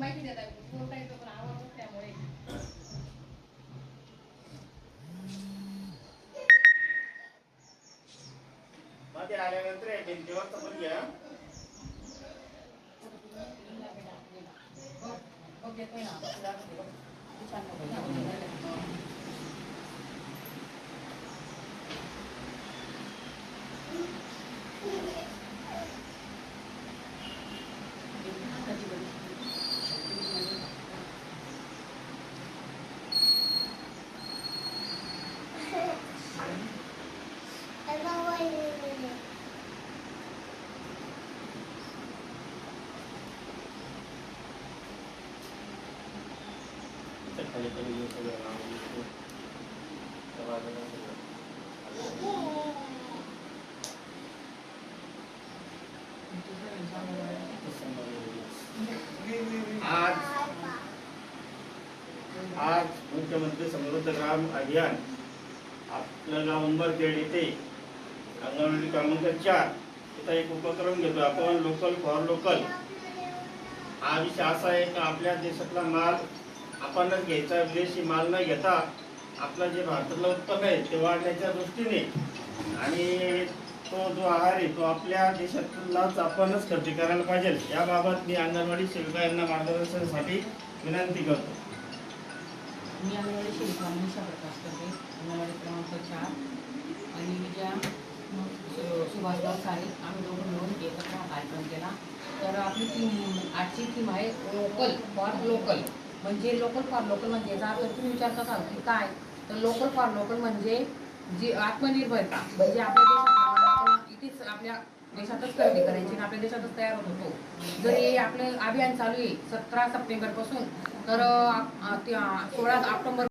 माहिती देतात कोर्टाचं पण आवाज त्यामुळे मध्ये आल्यानंतर आहे भिंतीवर पण घ्या बघ येतोय आज आज मुख्यमंत्री समृद्ध ग्राम अभियान आपलं गाव उंबरखेड येथे अंगणवाडी क्रमांक चार. इथं एक उपक्रम घेतो आपण लोकल फॉर लोकल हा विषय असा आहे का आपल्या देशातला माल आपणच घ्यायचा विदेशी माल न घेता आपलं जे भारतातलं उत्पन्न आहे ते वाढण्याच्या दृष्टीने आणि तो जो आहार आहे तो आपल्या देशातलाच आपणच खरेदी करायला पाहिजे. याबाबत मी अंगणवाडी सेविका यांना मार्गदर्शनासाठी विनंती करतो. मी अंगणवाडी शिल्पा मनीषा प्रकाश करते. अंगणवाडी क्रमांक चार. आणि मी ज्या सु- सुभाषराव सारे आम्ही दोघं मिळून एकत्र हा कार्यक्रम केला. तर आपली टीम आजची टीम आहे लोकल फॉर लोकल म्हणजे लोकल फॉर लोकल म्हणजे जर तुम्ही विचारत असाल की काय तर लोकल फॉर लोकल म्हणजे जी आत्मनिर्भरता म्हणजे आपल्या देशात आपण इथेच आपल्या देशातच खरेदी करायची आणि आपल्या देशातच तयार होत होतो. जर हे आपलं अभियान चालू आहे सतरा सप्टेंबरपासून तर सोळा ऑक्टोबर